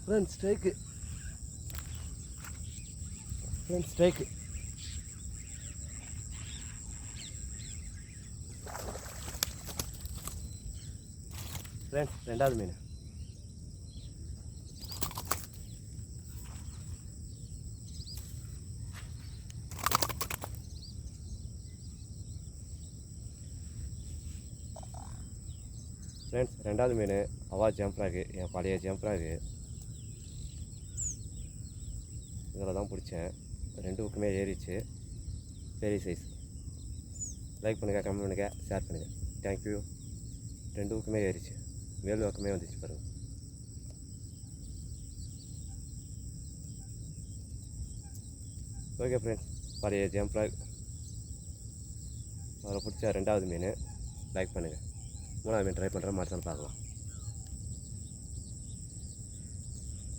Friends strike friends strike friends ரெண்டாவது மீன் friends ரெண்டாவது மீன் அவா ஜம்ப்ராகு என் பழைய ஜம்ப்ராகு இதில் தான் பிடிச்சேன். ரெண்டு பக்கமே ஏறிச்சு பெரிய சைஸ் லைக் பண்ணுங்கள் கமெண்ட் பண்ணுங்கள் ஷேர் பண்ணுங்கள் தேங்க்யூ ரெண்டு பக்கமே ஏறிச்சு மேல் பக்கமே வந்துச்சு பாருங்கள் ஓகே ஃப்ரெண்ட்ஸ் பழைய ஜம்ப்ராக் அதில் பிடிச்ச ரெண்டாவது மீன் லைக் பண்ணுங்கள் மூணாவது மீன் ட்ரை பண்ணுறேன் மறுத்தாலும் பார்க்கலாம்.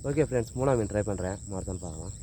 ஓகே ஃப்ரெண்ட்ஸ் மூணாவது மீன் ட்ரை பண்ணுறேன் மறுத்தாலும் பார்க்கலாம்.